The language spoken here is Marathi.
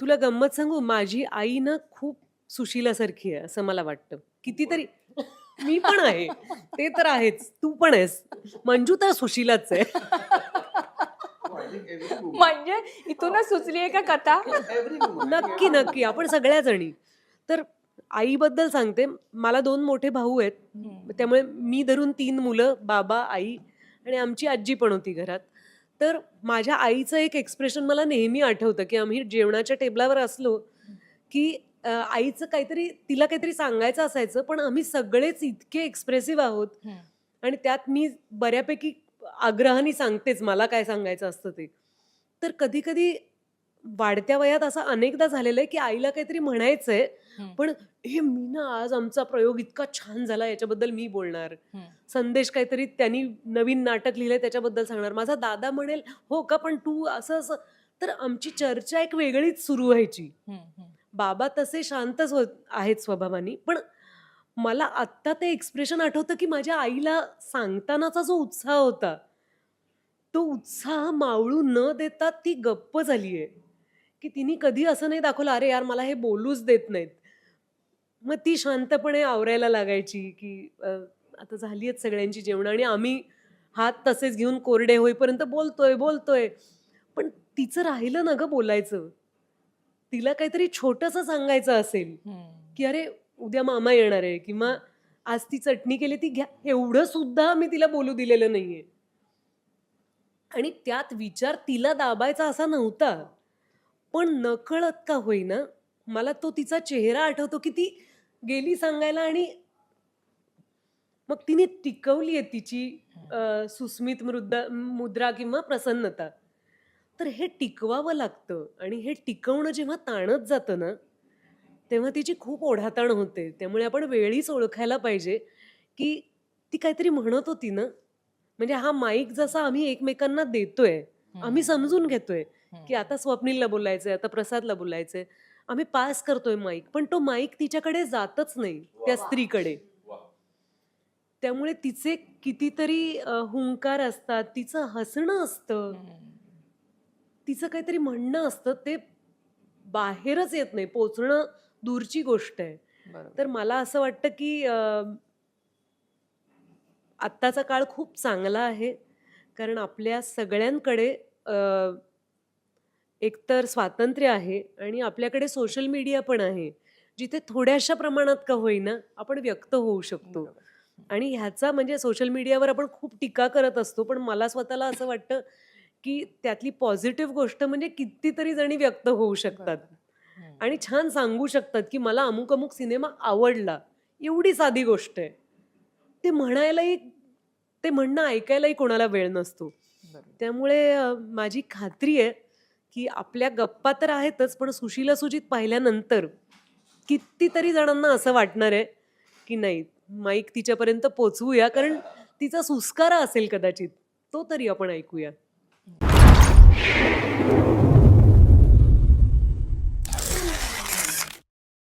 तुला गंमत सांगू? माझी आई ना खूप सुशिलासारखी आहे असं मला वाटतं. कितीतरी मी पण आहे. ते तर आहेच. तू पण आहेस. मंजू तर सुशिलाच आहे. म्हणजे इथूनच सुचली आहे का कथा? नक्की नक्की. आपण सगळ्या जणी तर आईबद्दल सांगते. मला दोन मोठे भाऊ आहेत. त्यामुळे मी धरून तीन मुलं बाबा आई आणि आमची आजी पण होती घरात. तर माझ्या आईचं एक एक्सप्रेशन मला नेहमी आठवतं की आम्ही जेवणाच्या टेबलावर असलो की आईचं काहीतरी तिला काहीतरी सांगायचं असायचं पण आम्ही सगळेच इतके एक्सप्रेसिव्ह आहोत. आणि त्यात मी बऱ्यापैकी आग्रहाने सांगतेच मला काय सांगायचं असतं ते तर कधी कधी वाढत्या वयात असं अनेकदा झालेलं आहे की आईला काहीतरी म्हणायचंय. पण हे मी ना आज आमचा प्रयोग इतका छान झाला याच्याबद्दल मी बोलणार. संदेश काहीतरी त्यांनी नवीन नाटक लिहिलंय त्याच्याबद्दल सांगणार माझा दादा म्हणेल हो का पण तू असं असं तर आमची चर्चा एक वेगळीच सुरू व्हायची. बाबा तसे शांतच होत आहेत स्वभावाने पण मला आत्ता ते एक्सप्रेशन आठवतं की माझ्या आईला सांगतानाचा जो उत्साह होता तो उत्साह मावळू न देता ती गप्प झाली आहे की तिने कधी असं नाही दाखवलं अरे यार मला हे बोलूच देत नाहीत. मग ती शांतपणे आवरायला लागायची की अ, आता झाली आहेत सगळ्यांची जेवणं आणि आम्ही हात तसेच घेऊन कोरडे होईपर्यंत बोलतोय बोलतोय. पण तिचं राहिलं ना ग बोलायचं. तिला काहीतरी छोटंसं सांगायचं असेल. की अरे उद्या मामा येणार आहे किंवा आज ती चटणी केली ती घ्या. एवढं सुद्धा मी तिला बोलू दिलेलं नाहीये. आणि त्यात विचार तिला दाबायचा असा नव्हता. पण नकळत का होईना मला तो तिचा चेहरा आठवतो की ती गेली सांगायला आणि मग तिने टिकवली आहे तिची सुस्मित मृदा मुद्रा किंवा प्रसन्नता. तर हे टिकवावं लागतं आणि हे टिकवणं जेव्हा ताणत जातं ना तेव्हा तिची खूप ओढाताण होते. त्यामुळे आपण वेळीच ओळखायला पाहिजे की ती काहीतरी म्हणत होती ना. म्हणजे हा माईक जसा आम्ही एकमेकांना देतोय आम्ही समजून घेतोय. की आता स्वप्नीलला बोलायचंय आता प्रसादला बोलायचंय. आम्ही पास करतोय माईक पण तो माईक तिच्याकडे जातच नाही त्या स्त्रीकडे. त्यामुळे तिचे कितीतरी हुंकार असतात तिचं हसणं असतं. तिचं काहीतरी म्हणणं असतं ते बाहेरच येत नाही पोचणं दूरची गोष्ट आहे. तर मला असं वाटतं की आत्ताचा काळ खूप चांगला आहे कारण आपल्या सगळ्यांकडे एकतर स्वातंत्र्य आहे आणि आपल्याकडे सोशल मीडिया पण आहे जिथे थोड्याशा प्रमाणात का होईना आपण व्यक्त होऊ शकतो. आणि ह्याचा म्हणजे सोशल मीडियावर आपण खूप टीका करत असतो पण मला स्वतःला असं वाटतं की त्यातली पॉझिटिव्ह गोष्ट म्हणजे कितीतरी जणी व्यक्त होऊ शकतात. आणि छान सांगू शकतात की मला अमुक अमुक सिनेमा आवडला एवढी साधी गोष्ट आहे ते म्हणायलाही ते म्हणणं ऐकायलाही कोणाला वेळ नसतो. त्यामुळे माझी खात्री आहे की आपल्या गप्पा तर आहेतच पण सुशीला सुजित पाहिल्यानंतर कितीतरी जणांना असं वाटणार आहे की नाही माईक तिच्यापर्यंत पोचवूया कारण तिचा सुस्कारा असेल कदाचित तो तरी आपण ऐकूया.